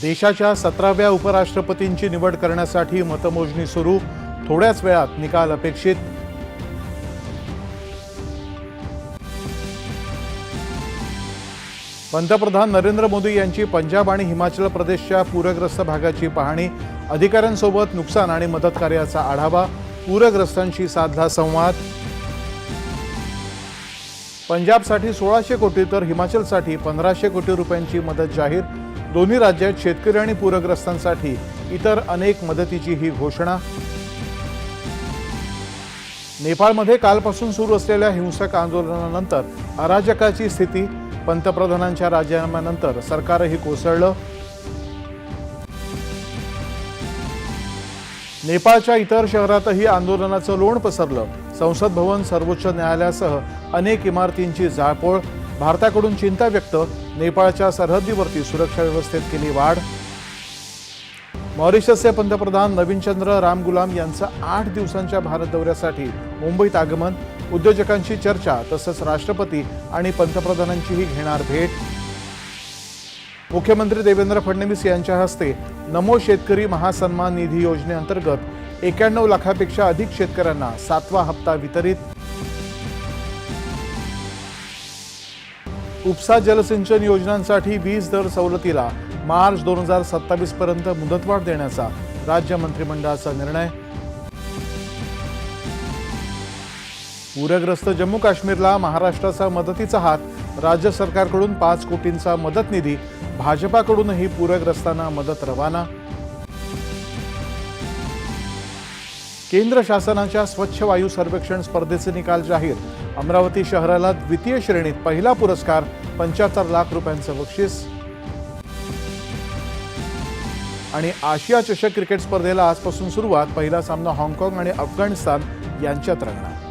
देशाच्या सतराव्या उपराष्ट्रपतींची निवड करण्यासाठी मतमोजणी सुरू. थोड्याच वेळात निकाल अपेक्षित. पंतप्रधान नरेंद्र मोदी यांची पंजाब आणि हिमाचल प्रदेशच्या पूरग्रस्त भागाची पाहणी. अधिकाऱ्यांसोबत नुकसान आणि मदत कार्याचा आढावा. पूरग्रस्तांशी साधला संवाद. पंजाबसाठी सोळाशे कोटी तर हिमाचलसाठी पंधराशे कोटी रुपयांची मदत जाहीर. दोन्ही राज्यात शेतकरी आणि पूरग्रस्तांसाठी इतर अनेक मदतीची ही घोषणा. नेपाळमध्ये कालपासून सुरू असलेल्या हिंसक आंदोलनानंतर अराजकाची स्थिती पंतप्रधानांच्या राजीनाम्यानंतर सरकारही कोसळलं. नेपाळच्या इतर शहरातही आंदोलनाचं लोण पसरलं. संसद भवन सर्वोच्च न्यायालयासह अनेक इमारतींची जाळपोळ भारताकडून चिंता व्यक्त नेपाळच्या सरहद्दीवरती सुरक्षा व्यवस्थेत केली वाढ. मॉरिशसचे पंतप्रधान नवीनचंद्र रामगुलाम यांचं आठ दिवसांच्या भारत दौऱ्यासाठी मुंबईत आगमन उद्योजकांशी चर्चा तसंच राष्ट्रपती आणि पंतप्रधानांचीही घेणार भेट. मुख्यमंत्री देवेंद्र फडणवीस यांच्या हस्ते नमो शेतकरी महासन्मान निधी योजनेअंतर्गत एक्याण्णव लाखापेक्षा अधिक शेतकऱ्यांना सातवा हप्ता वितरित. उपसा जलसिंचन योजनांसाठी वीज दर सवलतीला मार्च दोन हजार सत्तावीस पर्यंत मुदतवाढ देण्याचा राज्य मंत्रिमंडळाचा निर्णय. पूरग्रस्त जम्मू काश्मीरला महाराष्ट्राचा मदतीचा हात राज्य सरकारकडून पाच कोटींचा मदत निधी भाजपाकडूनही पूरग्रस्तांना मदत रवाना केंद्र शासनाच्या स्वच्छ वायू सर्वेक्षण स्पर्धेचे निकाल जाहीर. अमरावती शहराला द्वितीय श्रेणीत पहिला पुरस्कार पंच्याहत्तर लाख रुपयांचं बक्षीस. आणि आशिया चषक क्रिकेट स्पर्धेला आजपासून सुरुवात पहिला सामना हाँगकाँग आणि अफगाणिस्तान यांच्यात रंगणार.